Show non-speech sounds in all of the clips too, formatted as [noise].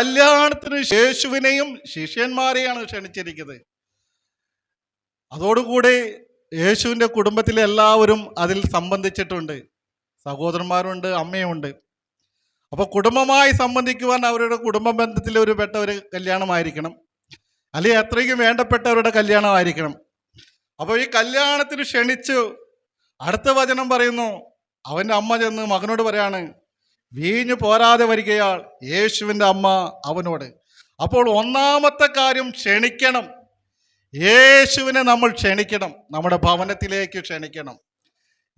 കല്യാണത്തിന് യേശുവിനെയും ശിഷ്യന്മാരെയാണ് ക്ഷണിച്ചിരിക്കുന്നത്. അതോടുകൂടി യേശുവിന്റെ കുടുംബത്തിലെ എല്ലാവരും അതിൽ സംബന്ധിച്ചിട്ടുണ്ട്. സഹോദരന്മാരുണ്ട് അമ്മയുണ്ട് അപ്പോൾ കുടുംബമായി സംബന്ധിക്കുവാൻ അവരുടെ കുടുംബ ബന്ധത്തിൽ ഒരു പെട്ട ഒരു കല്യാണമായിരിക്കണം. അല്ലെങ്കിൽ അത്രയ്ക്കും വേണ്ടപ്പെട്ടവരുടെ കല്യാണമായിരിക്കണം. അപ്പോൾ ഈ കല്യാണത്തിന് ക്ഷണിച്ചു. അടുത്ത വചനം പറയുന്നു അവന്റെ അമ്മ ചെന്ന് മകനോട് പറയാണ് വീഞ്ഞു പോരാതെ വരികയാൾ യേശുവിന്റെ അമ്മ അവനോട്. അപ്പോൾ ഒന്നാമത്തെ കാര്യം ക്ഷണിക്കണം. യേശുവിനെ നമ്മൾ ക്ഷണിക്കണം. നമ്മുടെ ഭവനത്തിലേക്ക് ക്ഷണിക്കണം.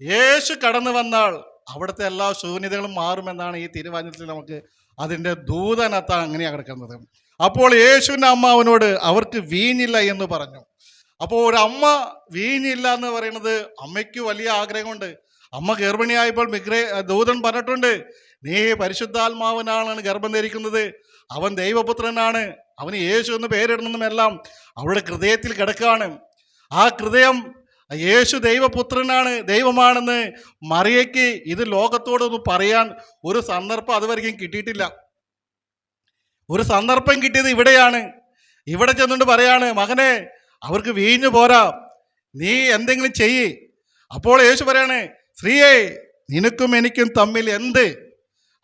യേശു കടന്നു വന്നാൽ അവിടുത്തെ എല്ലാ ശൂന്യതകളും മാറുമെന്നാണ് ഈ തിരുവചനത്തിൽ നമുക്ക് അതിന്റെ ദൂതനത്ത അങ്ങനെയാണ് കിടക്കുന്നത്. അപ്പോൾ യേശുവിന്റെ അമ്മ അവനോട് അവർക്ക് വീഞ്ഞില്ല എന്ന് പറഞ്ഞു. അപ്പോൾ ഒരു അമ്മ വീഞ്ഞില്ല എന്ന് പറയുന്നത് അമ്മയ്ക്ക് വലിയ ആഗ്രഹമുണ്ട്. അമ്മ ഗർഭിണിയായപ്പോൾ മിഗ്രേ ദൂതൻ പറഞ്ഞിട്ടുണ്ട് നീ പരിശുദ്ധാത്മാവനാണ് ഗർഭം ധരിക്കുന്നത് അവൻ ദൈവപുത്രനാണ്. അവന് യേശു എന്ന് പേരിടണമെന്നെല്ലാം അവളുടെ ഹൃദയത്തിൽ കിടക്കുകയാണ് ആ ഹൃദയം യേശു ദൈവപുത്രനാണ് ദൈവമാണെന്ന് മറിയയ്ക്ക് ഇത് ലോകത്തോടൊന്ന് പറയാൻ ഒരു സന്ദർഭം അതുവരെയും കിട്ടിയിട്ടില്ല. ഒരു സന്ദർഭം കിട്ടിയത് ഇവിടെയാണ്. ഇവിടെ ചെന്നുകൊണ്ട് പറയാണ് മകനെ അവർക്ക് വീഞ്ഞു പോരാ. നീ എന്തെങ്കിലും ചെയ്യ്. അപ്പോൾ യേശു പറയാണ് സ്ത്രീയെ നിനക്കും എനിക്കും തമ്മിൽ എന്ത്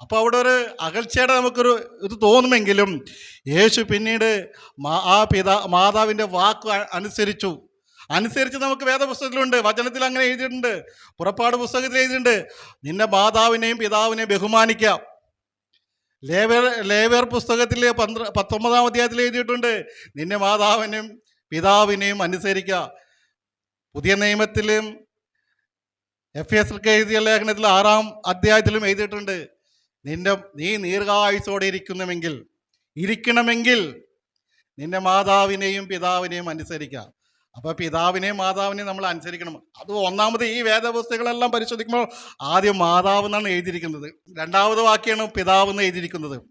അപ്പോൾ അവിടെ ഒരു അകൽച്ചയുടെ നമുക്കൊരു ഇത് തോന്നുമെങ്കിലും യേശു പിന്നീട് ആ പിതാ മാതാവിന്റെ വാക്ക് അനുസരിച്ചു. അനുസരിച്ച് നമുക്ക് വേദപുസ്തകത്തിലുണ്ട്. വചനത്തിൽ അങ്ങനെ എഴുതിയിട്ടുണ്ട്. പുറപ്പാട് പുസ്തകത്തിൽ എഴുതിയിട്ടുണ്ട്. നിന്റെ മാതാവിനെയും പിതാവിനെയും ബഹുമാനിക്കാം. ലേവർ ലേവർ പുസ്തകത്തിൽ പന്ത്ര പത്തൊമ്പതാം അധ്യായത്തിൽ എഴുതിയിട്ടുണ്ട്. നിന്റെ മാതാവിനെയും പിതാവിനെയും അനുസരിക്കുക പുതിയ നിയമത്തിലും എഫ് എസ് എഴുതിയ ലേഖനത്തിൽ ആറാം അധ്യായത്തിലും എഴുതിയിട്ടുണ്ട്. നിന്റെ നീ ദീർഘായുസോടെ ഇരിക്കുന്നുവെങ്കിൽ ഇരിക്കണമെങ്കിൽ നിന്റെ മാതാവിനെയും പിതാവിനെയും അനുസരിക്കാം. അപ്പോൾ പിതാവിനെയും മാതാവിനെയും നമ്മൾ അനുസരിക്കണം. അത് ഒന്നാമത് ഈ വേദപുസ്തകങ്ങളെല്ലാം പരിശോധിക്കുമ്പോൾ ആദ്യം മാതാവ് എന്നാണ് എഴുതിയിരിക്കുന്നത്. രണ്ടാമത് വാക്യാണ് പിതാവ് എന്ന് എഴുതിയിരിക്കുന്നത്.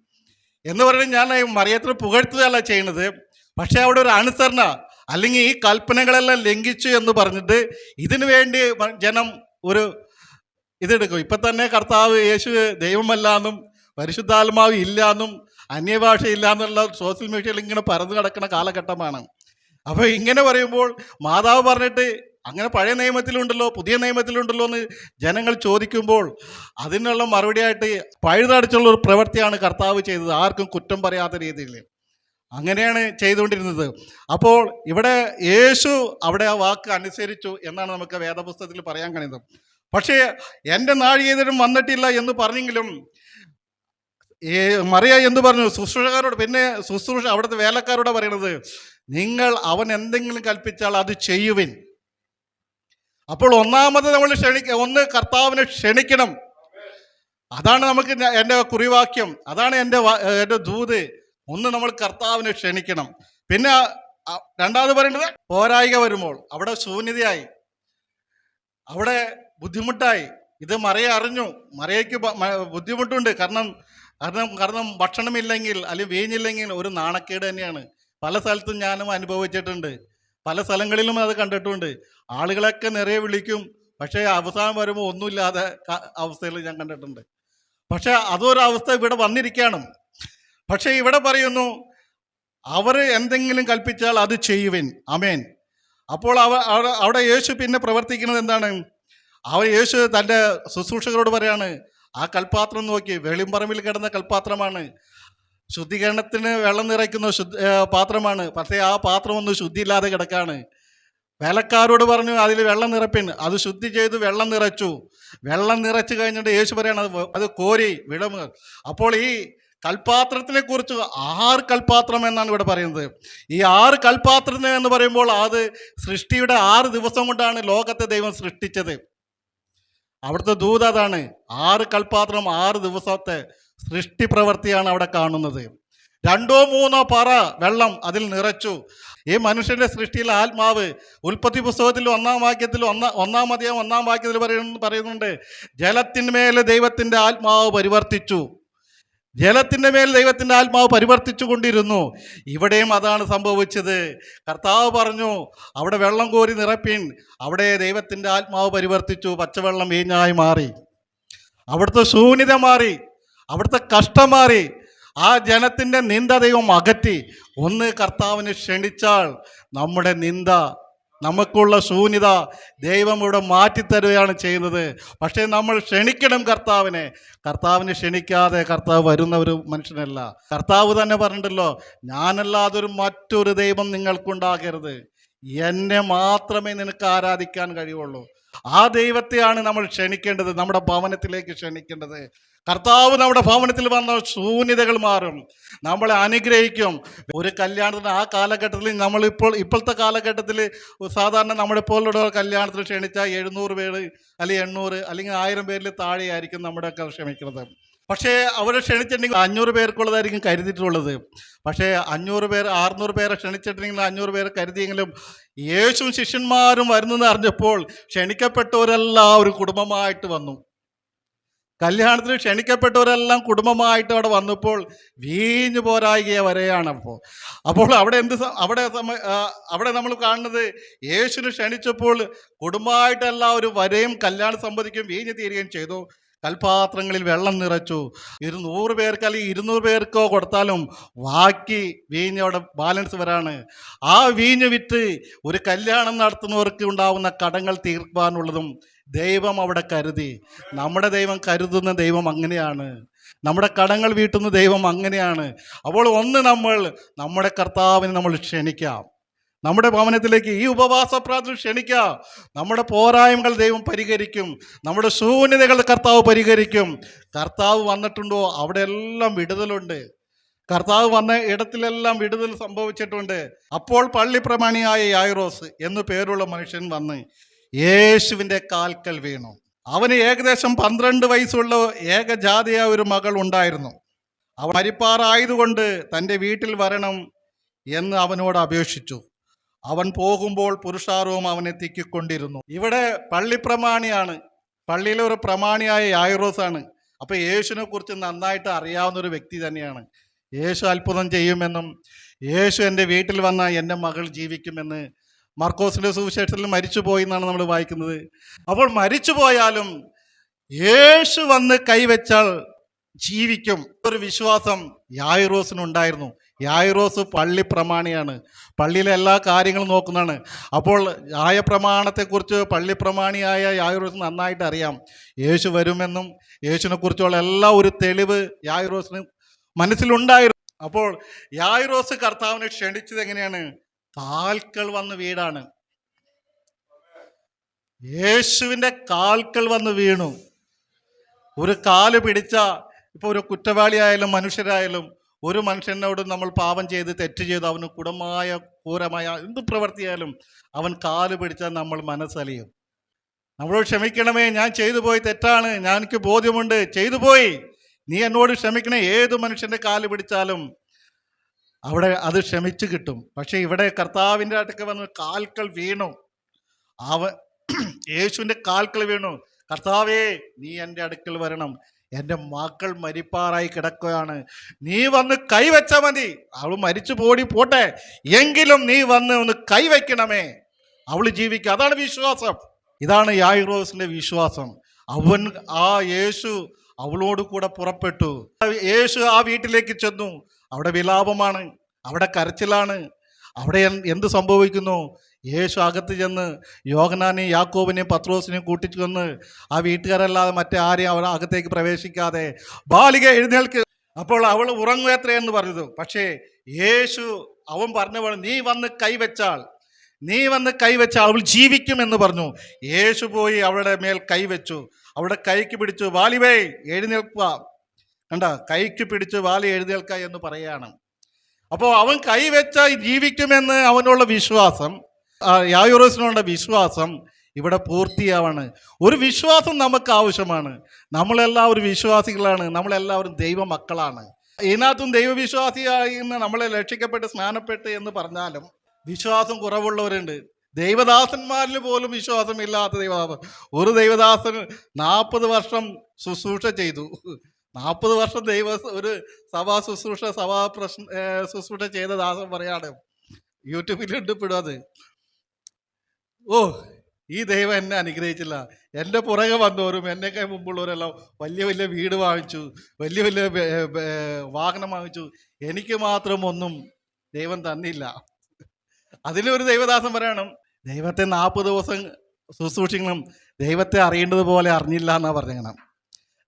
എന്ന് പറയുന്നത് ഞാൻ മറിയത്തിന് പുകഴ്ത്തുകയല്ല ചെയ്യുന്നത് പക്ഷേ അവിടെ ഒരു അനുസരണ അല്ലെങ്കിൽ ഈ കൽപ്പനകളെല്ലാം ലംഘിച്ചു എന്ന് പറഞ്ഞിട്ട് ഇതിനു വേണ്ടി ജനം ഒരു ഇതെടുക്കും. ഇപ്പം തന്നെ കർത്താവ് യേശു ദൈവമല്ല എന്നും പരിശുദ്ധാത്മാവ് ഇല്ലാന്നും അന്യഭാഷ ഇല്ല എന്നുള്ള സോഷ്യൽ മീഡിയയിൽ ഇങ്ങനെ പരന്നു കിടക്കുന്ന കാലഘട്ടമാണ്. അപ്പോൾ ഇങ്ങനെ പറയുമ്പോൾ മാതാവ് പറഞ്ഞിട്ട് അങ്ങനെ പഴയ നിയമത്തിലുണ്ടല്ലോ പുതിയ നിയമത്തിലുണ്ടല്ലോ എന്ന് ജനങ്ങൾ ചോദിക്കുമ്പോൾ അതിനുള്ള മറുപടിയായിട്ട് പഴുതടച്ചുള്ള ഒരു പ്രവൃത്തിയാണ് കർത്താവ് ചെയ്തത്. ആർക്കും കുറ്റം പറയാത്ത രീതിയിൽ. അങ്ങനെയാണ് ചെയ്തുകൊണ്ടിരുന്നത്. അപ്പോൾ ഇവിടെ യേശു അവിടെ ആ വാക്ക് അനുസരിച്ചു എന്നാണ് നമുക്ക് വേദപുസ്തകത്തിൽ പറയാൻ കഴിയുന്നത്. പക്ഷേ എന്റെ നാഴികേതരും വന്നിട്ടില്ല എന്ന് പറഞ്ഞെങ്കിലും ഈ മറിയ എന്ത് പറഞ്ഞു? ശുശ്രൂഷക്കാരോട് പിന്നെ ശുശ്രൂഷ അവിടുത്തെ വേലക്കാരോട് പറയണത് നിങ്ങൾ അവൻ എന്തെങ്കിലും കൽപ്പിച്ചാൽ അത് ചെയ്യുവിൻ. അപ്പോൾ ഒന്നാമത് നമ്മൾ ക്ഷണിക്ക ഒന്ന് കർത്താവിനെ ക്ഷണിക്കണം. അതാണ് നമുക്ക് എന്റെ കുറിവാക്യം അതാണ് എന്റെ എന്റെ ദൂത്. ഒന്ന് നമ്മൾ കർത്താവിനെ ക്ഷണിക്കണം. പിന്നെ രണ്ടാമത് പറയേണ്ടത് പോരായിക വരുമ്പോൾ അവിടെ ശൂന്യതയായി. അവിടെ ബുദ്ധിമുട്ടായി. ഇത് മറിയ അറിഞ്ഞു. മറിയയ്ക്ക് ബുദ്ധിമുട്ടുണ്ട്. കാരണം കാരണം കാരണം ഭക്ഷണമില്ലെങ്കിൽ അല്ലെങ്കിൽ വീഞ്ഞില്ലെങ്കിൽ ഒരു നാണക്കേട് തന്നെയാണ്. പല സ്ഥലത്തും ഞാനും അനുഭവിച്ചിട്ടുണ്ട്. പല സ്ഥലങ്ങളിലും അത് കണ്ടിട്ടുണ്ട്. ആളുകളൊക്കെ നിറയെ വിളിക്കും. പക്ഷേ അവസാനം വരുമ്പോൾ ഒന്നുമില്ലാതെ അവസ്ഥയിൽ ഞാൻ കണ്ടിട്ടുണ്ട്. പക്ഷേ അതൊരവസ്ഥ ഇവിടെ വന്നിരിക്കുകയാണ്. പക്ഷേ ഇവിടെ പറയുന്നു അവർ എന്തെങ്കിലും കൽപ്പിച്ചാൽ അത് ചെയ്യുവിൻ. അമേൻ അപ്പോൾ അവ അവിടെ യേശു പിന്നെ പ്രവർത്തിക്കുന്നത് എന്താണ്? അവർ യേശു തന്റെ ശുശ്രൂഷകരോട് പറയാണ് ആ കൽപ്പാത്രം നോക്കി വെളിമ്പറമ്പിൽ കിടന്ന കൽപ്പാത്രമാണ് ശുദ്ധീകരണത്തിന് വെള്ളം നിറയ്ക്കുന്ന പാത്രമാണ്. പക്ഷേ ആ പാത്രം ഒന്നും ശുദ്ധിയില്ലാതെ കിടക്കാണ്. വേലക്കാരോട് പറഞ്ഞു അതിൽ വെള്ളം നിറപ്പിൻ. അത് ശുദ്ധി ചെയ്ത് വെള്ളം നിറച്ചു. വെള്ളം നിറച്ചു കഴിഞ്ഞിട്ട് യേശു പറയാണ് അത് അത് കോരി വിടമ അപ്പോൾ ഈ കൽപ്പാത്രത്തിനെ കുറിച്ച് ആറ് കൽപ്പാത്രം എന്നാണ് ഇവിടെ പറയുന്നത്. ഈ ആറ് കൽപ്പാത്രം എന്ന് പറയുമ്പോൾ അത് സൃഷ്ടിയുടെ ആറ് ദിവസം കൊണ്ടാണ് ലോകത്തെ ദൈവം സൃഷ്ടിച്ചത്. അവിടുത്തെ ദൂത അതാണ്. ആറ് കൽപാത്രം ആറ് ദിവസത്തെ സൃഷ്ടി പ്രവൃത്തിയാണ് അവിടെ കാണുന്നത്. രണ്ടോ മൂന്നോ പറ വെള്ളം അതിൽ നിറച്ചു. ഈ മനുഷ്യന്റെ സൃഷ്ടിയിലെ ആത്മാവ് ഉൽപ്പത്തി പുസ്തകത്തിൽ ഒന്നാം വാക്യത്തിൽ ഒന്നാം ഒന്നാം അധികം ഒന്നാം വാക്യത്തിൽ പറയുന്നുണ്ട് ജലത്തിന്മേലെ ദൈവത്തിന്റെ ആത്മാവ് പരിവർത്തിച്ചു. ജലത്തിന്റെ മേൽ ദൈവത്തിന്റെ ആത്മാവ് പരിവർത്തിച്ചു കൊണ്ടിരുന്നു ഇവിടെയും അതാണ് സംഭവിച്ചത്. കർത്താവ് പറഞ്ഞു അവിടെ വെള്ളം കോരി നിറപ്പിൻ. അവിടെ ദൈവത്തിന്റെ ആത്മാവ് പരിവർത്തിച്ചു. പച്ചവെള്ളം വീഞ്ഞായി മാറി. അവിടുത്തെ ശൂന്യത മാറി. അവിടുത്തെ കഷ്ടം മാറി. ആ ജനത്തിന്റെ നിന്ദ ദൈവം അകറ്റി. ഒന്ന് കർത്താവിനെ ക്ഷണിച്ചാൽ നമ്മുടെ നിന്ദ നമുക്കുള്ള ശൂന്യത ദൈവം ഇവിടെ മാറ്റിത്തരുകയാണ് ചെയ്യുന്നത്. പക്ഷേ നമ്മൾ ക്ഷണിക്കണം കർത്താവിനെ. കർത്താവിനെ ക്ഷണിക്കാതെ കർത്താവ് വരുന്ന ഒരു മനുഷ്യനല്ല. കർത്താവ് തന്നെ പറഞ്ഞിട്ടല്ലോ ഞാനല്ലാതൊരു മറ്റൊരു ദൈവം നിങ്ങൾക്കുണ്ടാകരുത്. എന്നെ മാത്രമേ നിനക്ക് ആരാധിക്കാൻ കഴിയുള്ളൂ. ആ ദൈവത്തെയാണ് നമ്മൾ ക്ഷണിക്കേണ്ടത് നമ്മുടെ ഭവനത്തിലേക്ക് ക്ഷണിക്കേണ്ടത്. കർത്താവ് നമ്മുടെ ഭവനത്തിൽ വന്ന ശൂന്യതകൾ മാറും. നമ്മളെ അനുഗ്രഹിക്കും. ഒരു കല്യാണത്തിന് ആ കാലഘട്ടത്തിൽ നമ്മളിപ്പോൾ ഇപ്പോഴത്തെ കാലഘട്ടത്തിൽ സാധാരണ നമ്മളെ പോലുള്ള കല്യാണത്തിൽ ക്ഷണിച്ചാൽ എഴുന്നൂറ് പേര് അല്ലെങ്കിൽ എണ്ണൂറ് അല്ലെങ്കിൽ ആയിരം പേരിൽ താഴെയായിരിക്കും നമ്മുടെയൊക്കെ ക്ഷമിക്കുന്നത്. പക്ഷേ അവരെ ക്ഷണിച്ചിട്ടുണ്ടെങ്കിൽ അഞ്ഞൂറ് പേർക്കുള്ളതായിരിക്കും കരുതിയിട്ടുള്ളത്. പക്ഷേ അഞ്ഞൂറ് പേർ അറുന്നൂറ് പേരെ ക്ഷണിച്ചിട്ടുണ്ടെങ്കിൽ അഞ്ഞൂറ് പേരെ കരുതിയെങ്കിലും യേശുവും ശിഷ്യന്മാരും വരുന്നെന്ന് അറിഞ്ഞപ്പോൾ ക്ഷണിക്കപ്പെട്ടവരെല്ലാം ഒരു കുടുംബമായിട്ട് വന്നു. കല്യാണത്തിന് ക്ഷണിക്കപ്പെട്ടവരെല്ലാം കുടുംബമായിട്ട് അവിടെ വന്നപ്പോൾ വീഞ്ഞു പോരായിക വരെയാണ് അപ്പോൾ അപ്പോൾ അവിടെ എന്ത് അവിടെ അവിടെ നമ്മൾ കാണുന്നത് യേശുവിനെ ക്ഷണിച്ചപ്പോൾ കുടുംബമായിട്ടെല്ലാവരും വരെയും കല്യാണം സംബന്ധിക്കും വീഞ്ഞ് തീരുകയും ചെയ്തു. കൽപാത്രങ്ങളിൽ വെള്ളം നിറച്ചു. ഇരുന്നൂറ് നൂറ് പേർക്ക് അല്ലെങ്കിൽ ഇരുന്നൂറ് പേർക്കോ കൊടുത്താലും ബാക്കി വീഞ്ഞ് അവിടെ ബാലൻസ് വരാണ്. ആ വീഞ്ഞ് വിറ്റ് ഒരു കല്യാണം നടത്തുന്നവർക്ക് ഉണ്ടാവുന്ന കടങ്ങൾ തീർക്കാനുള്ളതും ദൈവം അവിടെ കരുതി. നമ്മുടെ ദൈവം കരുതുന്ന ദൈവം അങ്ങനെയാണ്. നമ്മുടെ കടങ്ങൾ വീട്ടുന്ന ദൈവം അങ്ങനെയാണ്. അപ്പോൾ ഒന്ന് നമ്മൾ നമ്മുടെ കർത്താവിനെ നമ്മൾ ക്ഷണിക്കാം. നമ്മുടെ ഭവനത്തിലേക്ക് ഈ ഉപവാസ പ്രാർത്ഥന ക്ഷണിക്കാം. നമ്മുടെ പോരായ്മകൾ ദൈവം പരിഹരിക്കും. നമ്മുടെ ശൂന്യതകൾ കർത്താവ് പരിഹരിക്കും. കർത്താവ് വന്നിട്ടുണ്ടോ? അവിടെ എല്ലാം വിടുതലുണ്ട്. കർത്താവ് വന്ന ഇടത്തിലെല്ലാം വിടുതൽ സംഭവിച്ചിട്ടുണ്ട്. അപ്പോൾ പള്ളി പ്രമാണിയായ യായിറോസ് എന്നു പേരുള്ള മനുഷ്യൻ വന്ന് യേശുവിന്റെ കാൽക്കൽ വീണു. അവന് ഏകദേശം പന്ത്രണ്ട് വയസ്സുള്ള ഏകജാതിയായ ഒരു മകൾ ഉണ്ടായിരുന്നു. അവൻ മരിപ്പാറായതുകൊണ്ട് തന്റെ വീട്ടിൽ വരണം എന്ന് അവനോട് അപേക്ഷിച്ചു. അവൻ പോകുമ്പോൾ പുരുഷാരവും അവനെ തിക്കിക്കൊണ്ടിരുന്നു. ഇവിടെ പള്ളി പ്രമാണിയാണ്. പള്ളിയിലെ ഒരു പ്രമാണിയായ യായിറോസ് ആണ്. അപ്പൊ യേശുവിനെ കുറിച്ച് നന്നായിട്ട് അറിയാവുന്ന ഒരു വ്യക്തി തന്നെയാണ്. യേശു അത്ഭുതം ചെയ്യുമെന്നും യേശു എന്റെ വീട്ടിൽ വന്ന എന്റെ മകൾ ജീവിക്കുമെന്ന് മർക്കോസിന്റെ സുവിശേഷത്തിൽ മരിച്ചുപോയി എന്നാണ് നമ്മൾ വായിക്കുന്നത്. അപ്പോൾ മരിച്ചു പോയാലും യേശു വന്ന് കൈവച്ചാൽ ജീവിക്കും. ഒരു വിശ്വാസം യായിറോസിനുണ്ടായിരുന്നു. യായിറോസ് പള്ളി പ്രമാണിയാണ്. പള്ളിയിലെ എല്ലാ കാര്യങ്ങളും നോക്കുന്നതാണ്. അപ്പോൾ ആയ പ്രമാണത്തെക്കുറിച്ച് പള്ളി പ്രമാണിയായ യായിറോസ് നന്നായിട്ട് അറിയാം. യേശു വരുമെന്നും യേശുവിനെ കുറിച്ചുള്ള എല്ലാ ഒരു തെളിവ് യായിറോസിന് മനസ്സിലുണ്ടായിരുന്നു. അപ്പോൾ യായിറോസ് കർത്താവിനെ ക്ഷണിച്ചത് എങ്ങനെയാണ്? കാൽക്കൾ വന്ന് വീടാണ് യേശുവിന്റെ കാൽക്കൾ വന്ന് വീണു. ഒരു കാൽ പിടിച്ച ഇപ്പോൾ ഒരു കുറ്റവാളിയായാലും മനുഷ്യരായാലും ഒരു മനുഷ്യനോട് നമ്മൾ പാപം ചെയ്ത് തെറ്റ് ചെയ്ത് അവന് കുടമായ ക്രൂരമായ എന്ത് പ്രവർത്തിയായാലും അവൻ കാൽ പിടിച്ചാൽ നമ്മൾ മനസ്സലിയും. നമ്മളോട് ക്ഷമിക്കണമേ ഞാൻ ചെയ്തു പോയി തെറ്റാണ് ഞാൻ എനിക്ക് ബോധ്യമുണ്ട് ചെയ്തു പോയി. നീ എന്നോട് ക്ഷമിക്കണേ ഏത് മനുഷ്യന്റെ കാൽ പിടിച്ചാലും അവിടെ അത് ക്ഷമിച്ചു കിട്ടും. പക്ഷേ ഇവിടെ കർത്താവിന്റെ അടുക്ക വന്ന് കാൽക്കൾ വീണു. അവ യേശുവിന്റെ കാൽക്കൾ വീണു. കർത്താവേ നീ എന്റെ അടുക്കൽ വരണം. എന്റെ മക്കൾ മരിപ്പാറായി കിടക്കുകയാണ്. നീ വന്ന് കൈവച്ചാൽ മതി. അവൾ മരിച്ചു പോടി പോട്ടെ. എങ്കിലും നീ വന്ന് ഒന്ന് കൈവയ്ക്കണമേ. അവൾ ജീവിക്കുക. അതാണ് വിശ്വാസം. ഇതാണ് യാഹിറോസിന്റെ വിശ്വാസം. അവൻ ആ യേശു അവളോട് കൂടെ പുറപ്പെട്ടു. യേശു ആ വീട്ടിലേക്ക് ചെന്നു. അവിടെ വിലാപമാണ് അവിടെ കരച്ചിലാണ്. അവിടെ എന്ത് സംഭവിക്കുന്നു? യേശു അകത്ത് ചെന്ന് യോഗനാനെയും യാക്കോബിനെയും പത്രോസിനെയും കൂട്ടിച്ചെന്ന് ആ വീട്ടുകാരല്ലാതെ മറ്റേ ആരെയും അവർ അകത്തേക്ക് പ്രവേശിക്കാതെ ബാലിക എഴുന്നേൽക്ക്. അപ്പോൾ അവൾ ഉറങ്ങുകയത്രേ എന്ന് പറഞ്ഞത്? പക്ഷേ യേശു അവൻ പറഞ്ഞ പോലെ നീ വന്ന് കൈവച്ചാൾ നീ വന്ന് കൈവച്ചാൽ അവൾ ജീവിക്കും എന്ന് പറഞ്ഞു. യേശു പോയി അവളുടെ മേൽ കൈവച്ചു അവളുടെ കൈക്ക് പിടിച്ചു ബാലിവേ എഴുന്നേൽക്കുക കണ്ട? കൈക്ക് പിടിച്ച് വാലി എഴുതേൽക്ക എന്ന് പറയുകയാണ് അപ്പോൾ അവൻ കൈവച്ച ജീവിക്കുമെന്ന് അവനുള്ള വിശ്വാസം യായുറസിനുള്ള വിശ്വാസം ഇവിടെ പൂർത്തിയാവാണ്. ഒരു വിശ്വാസം നമുക്ക് ആവശ്യമാണ്. നമ്മളെല്ലാവരും വിശ്വാസികളാണ്. നമ്മളെല്ലാവരും ദൈവ മക്കളാണ് ഇതിനകത്തും ദൈവവിശ്വാസിയായി നമ്മളെ രക്ഷിക്കപ്പെട്ട് സ്നാനപ്പെട്ട് എന്ന് പറഞ്ഞാലും വിശ്വാസം കുറവുള്ളവരുണ്ട്. ദൈവദാസന്മാരിൽ പോലും വിശ്വാസമില്ലാത്ത ദൈവദാസൻ. ഒരു ദൈവദാസൻ നാൽപ്പത് വർഷം ശുശ്രൂഷ ചെയ്തു. നാൽപ്പത് വർഷം ദൈവ ഒരു സഭാ ശുശ്രൂഷ സഭാ പ്രശ്ന ശുശ്രൂഷ ചെയ്ത ദാസൻ പറയാണ്. യൂട്യൂബിൽ ഇപ്പോഴും അത്. ഓ ഈ ദൈവം എന്നെ അനുഗ്രഹിച്ചില്ല. എന്റെ പുറകെ വന്നവരും എന്നേക്കാൾ മുമ്പുള്ളവരെല്ലാം വലിയ വലിയ വീട് വാങ്ങിച്ചു വലിയ വലിയ വാഹനം വാങ്ങിച്ചു. എനിക്ക് മാത്രം ഒന്നും ദൈവം തന്നില്ല. അതിലൊരു ദൈവദാസം പറയണം ദൈവത്തെ നാൽപ്പത് ദിവസം ശുശ്രൂഷിക്കണം. ദൈവത്തെ അറിയേണ്ടതുപോലെ അറിഞ്ഞില്ല എന്നാ പറയണം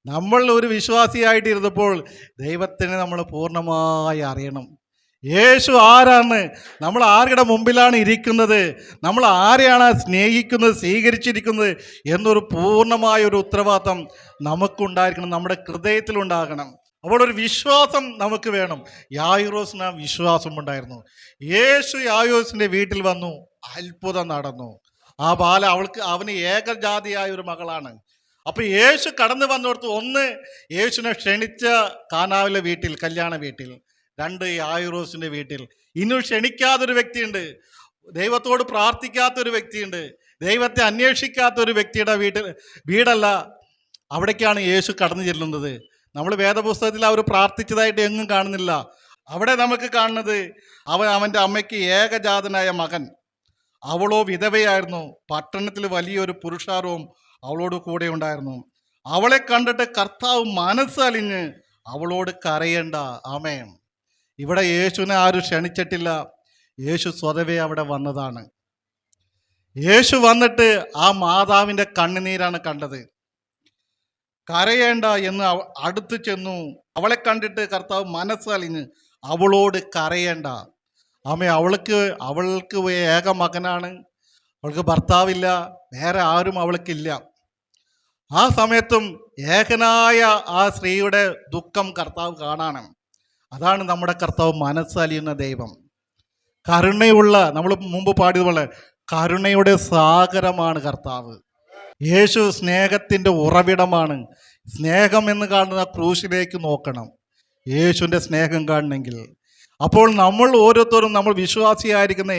നമ്മൾ ഒരു വിശ്വാസിയായിട്ടിരുന്നപ്പോൾ ദൈവത്തിനെ നമ്മൾ പൂർണമായി അറിയണം. യേശു ആരാണ്? നമ്മൾ ആരുടെ മുമ്പിലാണ് ഇരിക്കുന്നത്? നമ്മൾ ആരെയാണ് സ്നേഹിക്കുന്നത് സ്വീകരിച്ചിരിക്കുന്നത് എന്നൊരു പൂർണമായ ഒരു ഉത്തരവാദിത്തം നമുക്കുണ്ടായിരിക്കണം നമ്മുടെ ഹൃദയത്തിലുണ്ടാകണം. അപ്പോൾ ഒരു വിശ്വാസം നമുക്ക് വേണം. യായുറോസിന് വിശ്വാസം ഉണ്ടായിരുന്നു. യേശു യായുറോസിന്റെ വീട്ടിൽ വന്നു അത്ഭുതം നടന്നു. ആ ബാല അവൾക്ക് അവന് ഏകജാതിയായ ഒരു മകളാണ്. അപ്പൊ യേശു കടന്നു വന്നിടത്ത് ഒന്ന് യേശുവിനെ ക്ഷണിച്ച കാനാവിലെ വീട്ടിൽ കല്യാണ വീട്ടിൽ രണ്ട് യായുറോസിന്റെ വീട്ടിൽ. ഇന്നും ക്ഷണിക്കാത്തൊരു വ്യക്തിയുണ്ട്. ദൈവത്തോട് പ്രാർത്ഥിക്കാത്തൊരു വ്യക്തിയുണ്ട്. ദൈവത്തെ അന്വേഷിക്കാത്ത ഒരു വ്യക്തിയുടെ വീട്ടിൽ വീടല്ല. അവിടേക്കാണ് യേശു കടന്നു ചെല്ലുന്നത്. നമ്മൾ വേദപുസ്തകത്തിൽ അവർ പ്രാർത്ഥിച്ചതായിട്ട് എങ്ങും കാണുന്നില്ല. അവിടെ നമുക്ക് കാണുന്നത് അവൻ അവന്റെ അമ്മയ്ക്ക് ഏകജാതനായ മകൻ. അവളോ വിധവയായിരുന്നു. പട്ടണത്തിൽ വലിയൊരു പുരുഷാരവും അവളോട് കൂടെ ഉണ്ടായിരുന്നു. അവളെ കണ്ടിട്ട് കർത്താവ് മനസ്സലിഞ്ഞ് അവളോട് കരയേണ്ട. ആമയം ഇവിടെ യേശുവിനെ ആരും ക്ഷണിച്ചിട്ടില്ല. യേശു സ്വതവേ അവിടെ വന്നതാണ്. യേശു വന്നിട്ട് ആ മാതാവിന്റെ കണ്ണുനീരാണ് കണ്ടത്. കരയേണ്ട എന്ന് അടുത്ത് ചെന്നു. അവളെ കണ്ടിട്ട് കർത്താവ് മനസ്സലിഞ്ഞ് അവളോട് കരയേണ്ട. ആമ അവൾക്ക് അവൾക്ക് ഏക മകനാണ്. അവൾക്ക് ഭർത്താവില്ല. വേറെ ആരും അവൾക്കില്ല. ആ സമയത്തും ഏകനായ ആ സ്ത്രീയുടെ ദുഃഖം കർത്താവ് കാണാണ്. അതാണ് നമ്മുടെ കർത്താവ് മനസ്സലിയുന്ന ദൈവം. കരുണയുള്ള നമ്മൾ മുമ്പ് പാടിയതുപോലെ കരുണയുടെ സാഗരമാണ് കർത്താവ്. യേശു സ്നേഹത്തിന്റെ ഉറവിടമാണ്. സ്നേഹം എന്ന് കാണുന്ന ക്രൂശിലേക്ക് നോക്കണം. യേശുവിന്റെ സ്നേഹം കാണണമെങ്കിൽ. അപ്പോൾ നമ്മൾ ഓരോരുത്തരും നമ്മൾ വിശ്വാസിയായിരിക്കുന്ന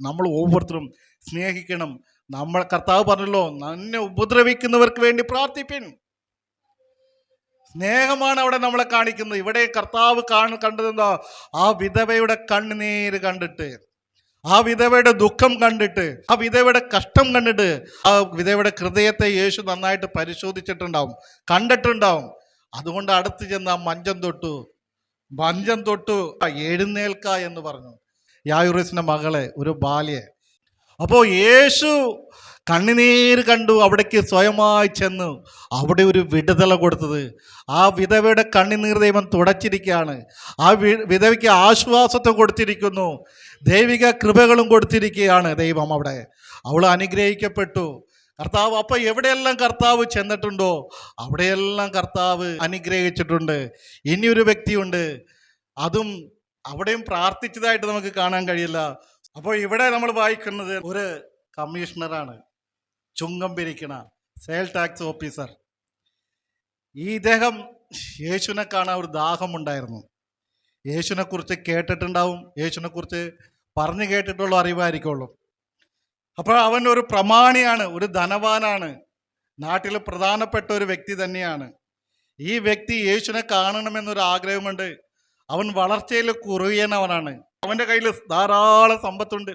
നമ്മൾ ഓരോരുത്തരും സ്നേഹിക്കണം. നമ്മൾ കർത്താവ് പറഞ്ഞല്ലോ നന്നെ ഉപദ്രവിക്കുന്നവർക്ക് വേണ്ടി പ്രാർത്ഥിപ്പിൻ. സ്നേഹമാണ് അവിടെ നമ്മളെ കാണിക്കുന്നത്. ഇവിടെ കർത്താവ് കാണ കണ്ടതെന്താ? ആ വിധവയുടെ കണ്ണുനീര് കണ്ടിട്ട് ആ വിധവയുടെ ദുഃഖം കണ്ടിട്ട് ആ വിധവയുടെ കഷ്ടം കണ്ടിട്ട് ആ വിധവയുടെ ഹൃദയത്തെ യേശു നന്നായിട്ട് പരിശോധിച്ചിട്ടുണ്ടാവും കണ്ടിട്ടുണ്ടാവും. അതുകൊണ്ട് അടുത്ത് ചെന്ന് ആ മഞ്ചം തൊട്ടു. മഞ്ചം തൊട്ടു. "ആ, എഴുന്നേൽക്ക എന്ന് പറഞ്ഞു. യായുറസിന്റെ മകളെ ഒരു ബാല്യെ അപ്പോൾ യേശു കണ്ണിനീർ കണ്ടു അവിടേക്ക് സ്വയമായി ചെന്നു അവിടെ ഒരു വിടുതല കൊടുത്തത്. ആ വിധവയുടെ കണ്ണിനീർ ദൈവം തുടച്ചിരിക്കുകയാണ്. ആ വിധവയ്ക്ക് ആശ്വാസത്തെ കൊടുത്തിരിക്കുന്നു. ദൈവിക കൃപകളും കൊടുത്തിരിക്കുകയാണ് ദൈവം അവിടെ. അവൾ അനുഗ്രഹിക്കപ്പെട്ടു. കർത്താവ് അപ്പോൾ എവിടെയെല്ലാം കർത്താവ് ചെന്നിട്ടുണ്ടോ? അവിടെയെല്ലാം കർത്താവ് അനുഗ്രഹിച്ചിട്ടുണ്ട്. ഇനിയൊരു വ്യക്തിയുണ്ട്. അതും അവിടെയും പ്രാർത്ഥിച്ചതായിട്ട് നമുക്ക് കാണാൻ കഴിയില്ല. അപ്പോൾ ഇവിടെ നമ്മൾ വായിക്കുന്നത് ഒരു കമ്മീഷണറാണ് ചുങ്കം പിരിക്കണ സെയിൽ ടാക്സ് ഓഫീസർ ഈ ഇദ്ദേഹം യേശുവിനെ കാണാൻ ഒരു ദാഹമുണ്ടായിരുന്നു. യേശുവിനെ കുറിച്ച് കേട്ടിട്ടുണ്ടാവും യേശുവിനെ കുറിച്ച് പറഞ്ഞു കേട്ടിട്ടുള്ള അറിവായിരിക്കുള്ളൂ. അപ്പോൾ അവൻ ഒരു പ്രമാണിയാണ് ഒരു ധനവാനാണ് നാട്ടിൽ പ്രധാനപ്പെട്ട ഒരു വ്യക്തി തന്നെയാണ്. ഈ വ്യക്തി യേശുവിനെ കാണണമെന്നൊരു ആഗ്രഹമുണ്ട് അവൻ വളർച്ചയിൽ കുറുകിയനവനാണ് അവന്റെ കയ്യിൽ ധാരാളം സമ്പത്തുണ്ട്.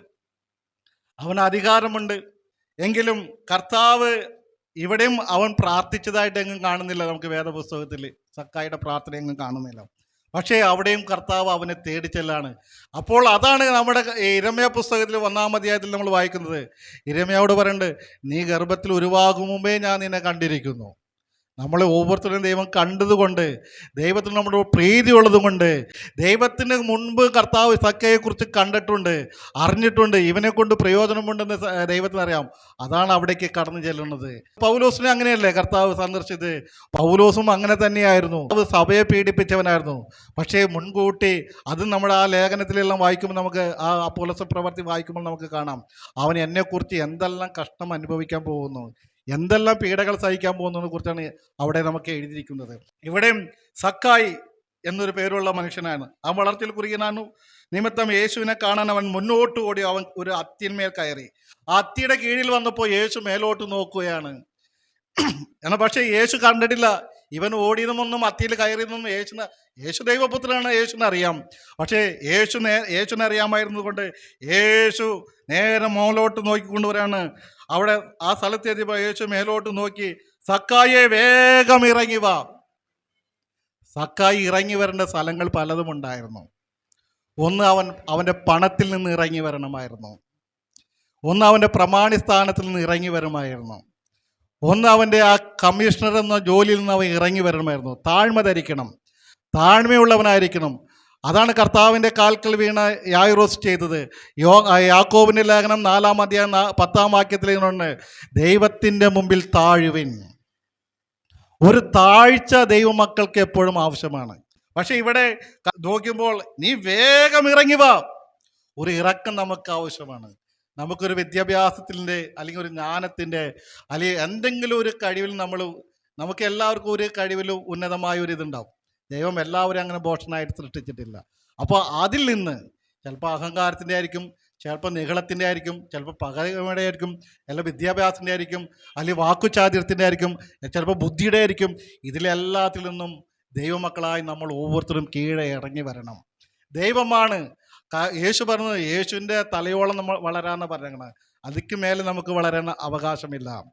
അവന് അധികാരമുണ്ട്. എങ്കിലും കർത്താവ് ഇവിടെയും അവൻ പ്രാർത്ഥിച്ചതായിട്ട് എങ്ങും കാണുന്നില്ല നമുക്ക് വേദപുസ്തകത്തിൽ സക്കായുടെ പ്രാർത്ഥന എങ്ങും കാണുന്നില്ല. പക്ഷേ അവിടെയും കർത്താവ് അവനെ തേടിച്ചെല്ലാണ് അപ്പോൾ അതാണ് നമ്മുടെ ഇരമയ പുസ്തകത്തിൽ ഒന്നാം അധ്യായത്തിൽ നമ്മൾ വായിക്കുന്നത്. ഇരമയോട് പറയുന്നുണ്ട് നീ ഗർഭത്തിൽ ഉരുവാകും മുമ്പേ ഞാൻ നിന്നെ കണ്ടിരിക്കുന്നു. നമ്മളെ ഓരോരുത്തരും ദൈവം കണ്ടതുകൊണ്ട് ദൈവത്തിന് നമ്മുടെ പ്രീതി ഉള്ളതുകൊണ്ട് ദൈവത്തിന് മുൻപ് കർത്താവ് സക്കയെക്കുറിച്ച് കണ്ടിട്ടുണ്ട് അറിഞ്ഞിട്ടുണ്ട് ഇവനെ കൊണ്ട് പ്രയോജനമുണ്ടെന്ന് ദൈവത്തിന് അറിയാം. അതാണ് അവിടേക്ക് കടന്നു ചെല്ലുന്നത്. പൗലോസിനെ അങ്ങനെയല്ലേ കർത്താവ് സന്ദർശിച്ചത്? പൗലോസും അങ്ങനെ തന്നെയായിരുന്നു. അത് സഭയെ പീഡിപ്പിച്ചവനായിരുന്നു. പക്ഷേ മുൻകൂട്ടി അത് നമ്മൾ ആ ലേഖനത്തിലെല്ലാം വായിക്കുമ്പോൾ നമുക്ക് ആ അപ്പോലസ പ്രവർത്തി വായിക്കുമ്പോൾ നമുക്ക് കാണാം. അവൻ എന്നെക്കുറിച്ച് എന്തെല്ലാം കഷ്ടം അനുഭവിക്കാൻ പോകുന്നു? എന്തെല്ലാം പീഡകൾ സഹിക്കാൻ പോകുന്നതിനെ കുറിച്ചാണ് അവിടെ നമുക്ക് എഴുതിയിരിക്കുന്നത്. ഇവിടെയും സക്കായി എന്നൊരു പേരുള്ള മനുഷ്യനാണ്. അവൻ വളർച്ചയിൽ കുറിയനാണു നിമിത്തം യേശുവിനെ കാണാൻ അവൻ മുന്നോട്ട് ഓടി അവൻ ഒരു അത്തിന്മേൽ കയറി. ആ അത്തിയുടെ കീഴിൽ വന്നപ്പോൾ യേശു മേലോട്ട് നോക്കുകയാണ്. [clears throat] എന്നാൽ പക്ഷേ യേശു കണ്ടിട്ടില്ല. ഇവൻ ഓടിയതുമൊന്നും അത്തിയിൽ കയറിയതൊന്നും യേശുന യേശു ദൈവപുത്രനാണ് അറിയാം. പക്ഷേ യേശു നേ യേശുവിനെ അറിയാമായിരുന്നത് കൊണ്ട് യേശു നേരെ മോളോട്ട് നോക്കിക്കൊണ്ടുവരാണ് അവിടെ ആ സ്ഥലത്തെത്തിയപ്പോൾ യേശു മേലോട്ട് നോക്കി സക്കായെ വേഗം ഇറങ്ങി വാ. സക്കായി ഇറങ്ങി വരേണ്ട സ്ഥലങ്ങൾ പലതും ഉണ്ടായിരുന്നു. ഒന്ന് അവൻ അവന്റെ പണത്തിൽ നിന്ന് ഇറങ്ങി വരണമായിരുന്നു. ഒന്ന് അവന്റെ പ്രമാണി സ്ഥാനത്തിൽ നിന്ന് ഇറങ്ങി വരുമായിരുന്നു ഒന്ന് അവന്റെ ആ കമ്മീഷണർ എന്ന ജോലിയിൽ നിന്ന് അവൻ ഇറങ്ങി വരണമായിരുന്നു. താഴ്മ ധരിക്കണം. താഴ്മയുള്ളവനായിരിക്കണം. അതാണ് കർത്താവിന്റെ കാൽക്കൽ വീണ യായിറോസ് ചെയ്തത്. യോ യാക്കോബിന്റെ ലേഖനം നാലാം അധ്യായം പത്താം വാക്യത്തിൽ ഇങ്ങനെയുണ്ട്. ദൈവത്തിന്റെ മുമ്പിൽ താഴുവിൻ. ഒരു താഴ്ച ദൈവമക്കൾക്ക് എപ്പോഴും ആവശ്യമാണ്. പക്ഷെ ഇവിടെ നോക്കുമ്പോൾ നീ വേഗം ഇറങ്ങി വാ. ഒരു ഇറക്കം നമുക്ക് ആവശ്യമാണ്. നമുക്കൊരു വിദ്യാഭ്യാസത്തിന്റെ അല്ലെങ്കിൽ ഒരു ജ്ഞാനത്തിന്റെ അല്ലെങ്കിൽ എന്തെങ്കിലും ഒരു കഴിവിൽ നമ്മൾ നമുക്ക് എല്ലാവർക്കും ഒരു കഴിവിൽ ഉന്നതമായ ഒരു ഇതുണ്ടാവും. ദൈവം എല്ലാവരും അങ്ങനെ ഭോഷനായിട്ട് സൃഷ്ടിച്ചിട്ടില്ല. അപ്പോൾ അതിൽ നിന്ന് ചിലപ്പോൾ അഹങ്കാരത്തിന്റെ ആയിരിക്കും ചിലപ്പോൾ നികളത്തിന്റെ ആയിരിക്കും ചിലപ്പോൾ പകയുടെ ആയിരിക്കും അല്ലെങ്കിൽ വിദ്യാഭ്യാസത്തിന്റെ ആയിരിക്കും അല്ലെങ്കിൽ വാക്കുചാതിരത്തിന്റെ ആയിരിക്കും ചിലപ്പോൾ ബുദ്ധിയുടെ ആയിരിക്കും. ഇതിലെല്ലാത്തിൽ നിന്നും ദൈവമക്കളായി നമ്മൾ ഓരോരുത്തരും കീഴെ ഇറങ്ങി വരണം. ദൈവമാണ് യേശു പറഞ്ഞത് യേശുവിന്റെ തലയോളം നമ്മൾ വളരാന്ന് പറഞ്ഞത് അതിക്ക് മേലെ നമുക്ക് വളരാൻ അവകാശമില്ല.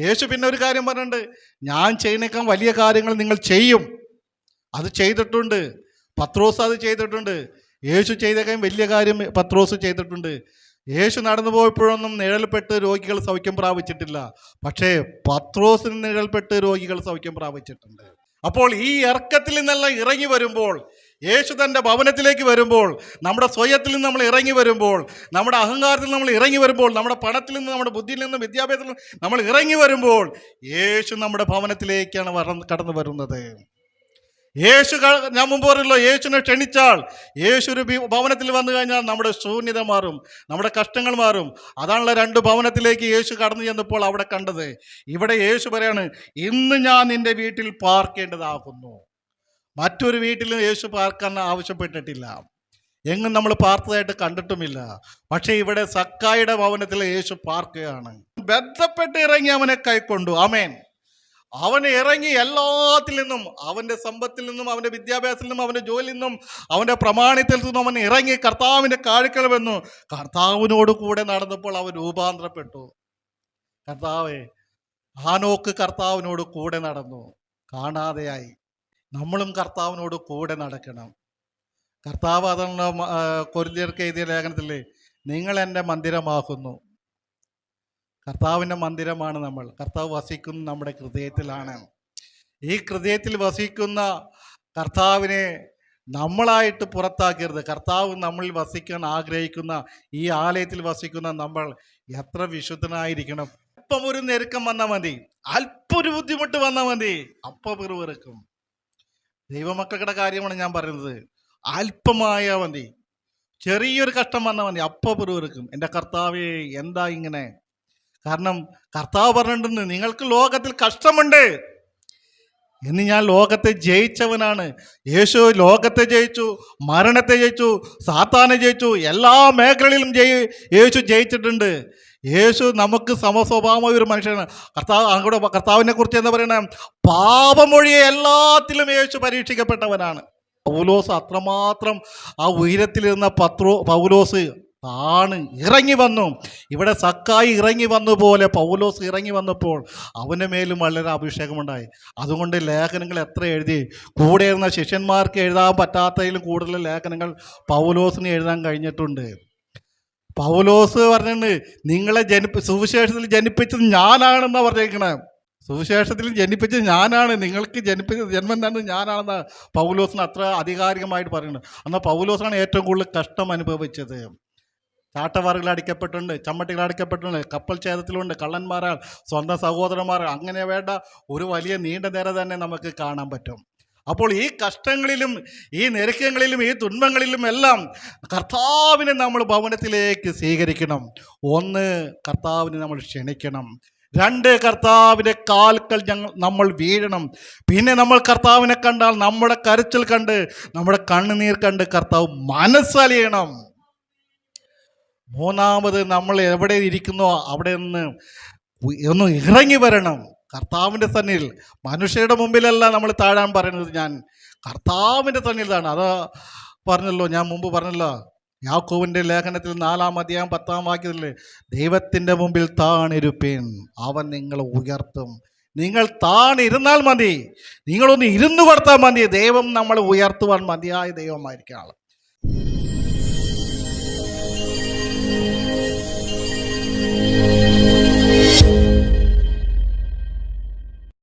യേശു പിന്നെ ഒരു കാര്യം പറഞ്ഞിട്ടുണ്ട് ഞാൻ ചെയ്യുന്നേക്കാൾ വലിയ കാര്യങ്ങൾ നിങ്ങൾ ചെയ്യും. അത് ചെയ്തിട്ടുണ്ട്. പത്രോസ് അത് ചെയ്തിട്ടുണ്ട്. യേശു ചെയ്തേക്കാൻ വലിയ കാര്യം പത്രോസ് ചെയ്തിട്ടുണ്ട്. യേശു നടന്നു പോയപ്പോഴൊന്നും നിഴൽപ്പെട്ട് രോഗികൾ സൗഖ്യം പ്രാപിച്ചിട്ടില്ല. പക്ഷേ പത്രോസിന് നിഴൽപ്പെട്ട് രോഗികൾ സൗഖ്യം പ്രാപിച്ചിട്ടുണ്ട്. അപ്പോൾ ഈ ഇറക്കത്തിൽ നിന്നെല്ലാം ഇറങ്ങി വരുമ്പോൾ യേശു തന്റെ ഭവനത്തിലേക്ക് വരുമ്പോൾ നമ്മുടെ സ്വയത്തിൽ നിന്ന് നമ്മൾ ഇറങ്ങി വരുമ്പോൾ നമ്മുടെ അഹങ്കാരത്തിൽ നമ്മൾ ഇറങ്ങി വരുമ്പോൾ നമ്മുടെ പണത്തിൽ നിന്ന് നമ്മുടെ ബുദ്ധിയിൽ നിന്ന് വിദ്യാഭ്യാസത്തിൽ നിന്ന് നമ്മൾ ഇറങ്ങി വരുമ്പോൾ യേശു നമ്മുടെ ഭവനത്തിലേക്കാണ് കടന്നു വരുന്നത്. യേശു ഞാൻ മുമ്പ് പറഞ്ഞല്ലോ യേശുവിനെ ക്ഷണിച്ചാൽ യേശു ഒരു ഭവനത്തിൽ വന്നു കഴിഞ്ഞാൽ നമ്മുടെ ശൂന്യത മാറും നമ്മുടെ കഷ്ടങ്ങൾ മാറും. അതാണല്ലോ രണ്ട് ഭവനത്തിലേക്ക് യേശു കടന്നു ചെന്നപ്പോൾ അവിടെ കണ്ടത്. ഇവിടെ യേശു പറയാണ് ഇന്ന് ഞാൻ നിന്റെ വീട്ടിൽ പാർക്കേണ്ടതാകുന്നു. മറ്റൊരു വീട്ടിലും യേശു പാർക്കാൻ ആവശ്യപ്പെട്ടിട്ടില്ല. എങ്ങും നമ്മൾ പാർത്തതായിട്ട് കണ്ടിട്ടുമില്ല. പക്ഷേ ഇവിടെ സക്കായുടെ ഭവനത്തിൽ യേശു പാർക്കുകയാണ്. ബന്ധപ്പെട്ട് ഇറങ്ങി അവനെ കൈക്കൊണ്ടു. അമേൻ അവൻ ഇറങ്ങി എല്ലാത്തിൽ നിന്നും അവന്റെ സമ്പത്തിൽ നിന്നും അവന്റെ വിദ്യാഭ്യാസത്തിൽ നിന്നും അവന്റെ ജോലിയിൽ നിന്നും അവന്റെ പ്രമാണിത്തിൽ നിന്നും അവൻ ഇറങ്ങി കർത്താവിന്റെ കാഴ്ക്കൾ വന്നു. കർത്താവിനോട് കൂടെ നടന്നപ്പോൾ അവൻ രൂപാന്തരപ്പെട്ടു. കർത്താവേ ആനോക്ക് കർത്താവിനോട് കൂടെ നടന്നു. കാണാതെയായി. നമ്മളും കർത്താവിനോട് കൂടെ നടക്കണം. കർത്താവ് അതാണ് കൊരിന്തിയർക്ക് എഴുതിയ ലേഖനത്തിൽ നിങ്ങൾ എന്റെ മന്ദിരമാകുന്നു. കർത്താവിന്റെ മന്ദിരമാണ് നമ്മൾ. കർത്താവ് വസിക്കുന്ന നമ്മുടെ ഹൃദയത്തിലാണ്. ഈ ഹൃദയത്തിൽ വസിക്കുന്ന കർത്താവിനെ നമ്മളായിട്ട് പുറത്താക്കരുത്. കർത്താവ് നമ്മളിൽ വസിക്കാൻ ആഗ്രഹിക്കുന്ന ഈ ആലയത്തിൽ വസിക്കുന്ന നമ്മൾ എത്ര വിശുദ്ധനായിരിക്കണം? അപ്പം ഒരു ഞെരുക്കം വന്നാൽ മതി. അല്പം ഒരു ബുദ്ധിമുട്ട് വന്നാൽ മതി. അപ്പം പിറുവിറുക്കും ദൈവമക്കളുടെ കാര്യമാണ് ഞാൻ പറയുന്നത്. അല്പമായ മതി. ചെറിയൊരു കഷ്ടം വന്നാൽ മതി. അപ്പോൾ പുരുവർക്കും എന്റെ കർത്താവേ എന്താ ഇങ്ങനെ? കാരണം കർത്താവ് പറഞ്ഞിട്ടുണ്ട് നിങ്ങൾക്ക് ലോകത്തിൽ കഷ്ടമുണ്ട് എന്ന് ഞാൻ ലോകത്തെ ജയിച്ചവനാണ്. യേശു ലോകത്തെ ജയിച്ചു മരണത്തെ ജയിച്ചു സാത്താനെ ജയിച്ചു എല്ലാ മേഖലകളിലും ജയി യേശു ജയിച്ചിട്ടുണ്ട്. യേശു നമുക്ക് സമസ്വഭാവമായ ഒരു മനുഷ്യനാണ്. കർത്താവ് അങ്ങോട്ട് കർത്താവിനെ കുറിച്ച് എന്താ പറയണേ? പാപമൊഴിയെ എല്ലാത്തിലും യേശു പരീക്ഷിക്കപ്പെട്ടവനാണ്. പൗലോസ് അത്രമാത്രം ആ ഉയരത്തിലിരുന്ന പത്രോ പൗലോസ് താണ് ഇറങ്ങി വന്നു. ഇവിടെ സക്കായി ഇറങ്ങി വന്ന പോലെ പൗലോസ് ഇറങ്ങി വന്നപ്പോൾ അവന്റെ മേലും വളരെ അഭിഷേകമുണ്ടായി. അതുകൊണ്ട് ലേഖനങ്ങൾ എത്ര എഴുതി. കൂടെ ഇരുന്ന ശിഷ്യന്മാർക്ക് എഴുതാൻ പറ്റാത്തതിലും കൂടുതൽ ലേഖനങ്ങൾ പൗലോസിന് എഴുതാൻ കഴിഞ്ഞിട്ടുണ്ട്. പൗലോസ് പറഞ്ഞിട്ടുണ്ട് നിങ്ങളെ ജനിപ്പ് സുവിശേഷത്തിൽ ജനിപ്പിച്ചത് ഞാനാണെന്നാണ് പറഞ്ഞേക്കണേ സുവിശേഷത്തിൽ ജനിപ്പിച്ചത് ഞാനാണ് നിങ്ങൾക്ക് ജനിപ്പിച്ച ജന്മം തന്നെ ഞാനാണെന്ന് പൗലോസിന് അത്ര ആധികാരികമായിട്ട് പറയുന്നുണ്ട് എന്നാൽ പൗലോസാണ് ഏറ്റവും കൂടുതൽ കഷ്ടം അനുഭവിച്ചത്. ചാട്ടവാറുകൾ അടിക്കപ്പെട്ടിട്ടുണ്ട് ചമ്മട്ടികൾ അടിക്കപ്പെട്ടിട്ടുണ്ട് കപ്പൽ ഛേദത്തിലുണ്ട് കള്ളന്മാരാൽ സ്വന്തം സഹോദരന്മാർ അങ്ങനെ വേണ്ട ഒരു വലിയ നീണ്ട നേരം തന്നെ നമുക്ക് കാണാൻ പറ്റും. അപ്പോൾ ഈ കഷ്ടങ്ങളിലും ഈ നിരക്കങ്ങളിലും ഈ തുന്മങ്ങളിലും എല്ലാം കർത്താവിനെ നമ്മൾ ഭവനത്തിലേക്ക് സ്വീകരിക്കണം. ഒന്ന് കർത്താവിനെ നമ്മൾ ക്ഷണിക്കണം. രണ്ട് കർത്താവിന്റെ കാൽക്കൽ ഞങ്ങൾ നമ്മൾ വീഴണം. പിന്നെ നമ്മൾ കർത്താവിനെ കണ്ടാൽ നമ്മുടെ കരച്ചിൽ കണ്ട് നമ്മുടെ കണ്ണുനീർ കണ്ട് കർത്താവ് മനസ്സലിയണം. മൂന്നാമത് നമ്മൾ എവിടെ ഇരിക്കുന്നോ അവിടെ നിന്ന് ഒന്ന് ഇറങ്ങി വരണം. കർത്താവിന്റെ തന്നിൽ മനുഷ്യരുടെ മുമ്പിലല്ല നമ്മൾ താഴാൻ പറയുന്നത് ഞാൻ. കർത്താവിന്റെ തന്നിലാണ് അത് പറഞ്ഞല്ലോ ഞാൻ മുമ്പ് പറഞ്ഞല്ലോ. യാക്കോവിന്റെ ലേഖനത്തിൽ നാലാം അധ്യായം പത്താം വാക്യത്തിൽ ദൈവത്തിന്റെ മുമ്പിൽ താണിരുപ്പേൻ അവൻ നിങ്ങളെ ഉയർത്തും. നിങ്ങൾ താണിരുന്നാൽ മതി. നിങ്ങളൊന്ന് ഇരുന്ന് കൊടുത്താൽ മതി. ദൈവം നമ്മളെ ഉയർത്തുവാൻ മതിയായ ദൈവമായിരിക്കണം